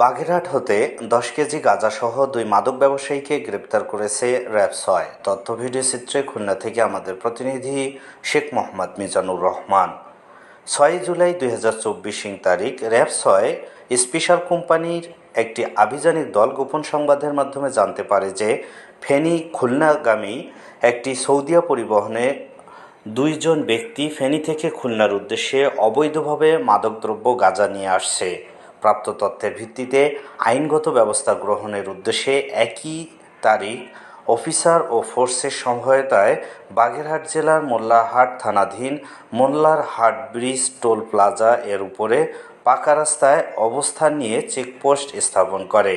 বাগেরহাট হতে দশ কেজি গাঁজাসহ দুই মাদক ব্যবসায়ীকে গ্রেপ্তার করেছে র্যাব ছয়। তথ্য ভিডিও চিত্রে খুলনা থেকে আমাদের প্রতিনিধি শেখ মোহাম্মদ মিজানুর রহমান। ছয় জুলাই দুই হাজার চব্বিশ তারিখ, র্যাব ছয় স্পেশাল কোম্পানির একটি আভিযানিক দল গোপন সংবাদের মাধ্যমে জানতে পারে যে ফেনী খুলনাগামী একটি সৌদিয়া পরিবহনে দুইজন ব্যক্তি ফেনী থেকে খুলনার উদ্দেশ্যে অবৈধভাবে মাদকদ্রব্য গাঁজা নিয়ে আসছে। প্রাপ্ত তথ্যের ভিত্তিতে আইনগত ব্যবস্থা গ্রহণের উদ্দেশ্যে একই তারিখ অফিসার ও ফোর্সের সহায়তায় বাগেরহাট জেলার মোল্লাহাট থানাধীন মোল্লার হাট ব্রিজ টোল প্লাজা এর উপরে পাকা রাস্তায় অবস্থান নিয়ে চেকপোস্ট স্থাপন করে।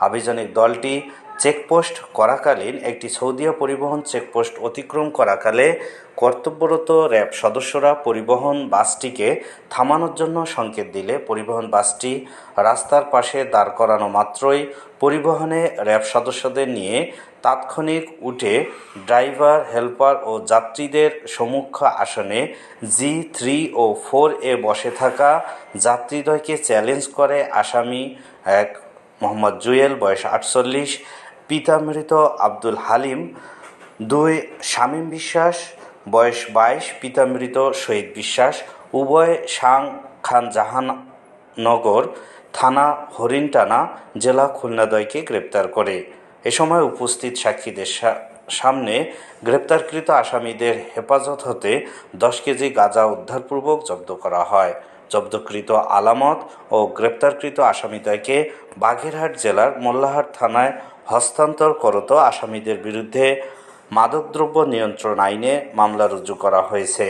আবেজনিক দলটি চেকপোস্ট করাকালীন একটি সৌদিয়া পরিবহন চেকপোস্ট অতিক্রম করাকালে কর্তব্যরত র্যাব সদস্যরা পরিবহন বাসটিকে থামানোর জন্য সংকেত দিলে পরিবহন বাসটি রাস্তার পাশে দাঁড় করানো মাত্রই পরিবহনে র্যাব সদস্যদের নিয়ে তাৎক্ষণিক উঠে ড্রাইভার, হেল্পার ও যাত্রীদের সম্মুখ আসনে জি থ্রি ও ফোর এ বসে থাকা যাত্রীদ্বয়কে চ্যালেঞ্জ করে আসামি এক মোহাম্মদ জুয়েল, বয়স আটচল্লিশ পিতা মৃত আব্দুল হালিম, দুই শামীম বিশ্বাস, বয়স বাইশ পিতা মৃত শহীদ বিশ্বাস, উভয় সাং খান জাহাননগর থানা হরিণটানা, জেলা খুলনাদয়কে গ্রেপ্তার করে। এ সময় উপস্থিত সাক্ষীদের সামনে গ্রেপ্তারকৃত আসামিদের হেফাজত হতে দশ কেজি গাঁজা উদ্ধারপূর্বক জব্দ করা হয়। জব্দকৃত আলামত ও গ্রেপ্তারকৃত আসামিদ্বয়কে বাগেরহাট জেলার মোল্লাহাট থানায় হস্তান্তর করত আসামিদের বিরুদ্ধে মাদকদ্রব্য নিয়ন্ত্রণ আইনে মামলা রুজু করা হয়েছে।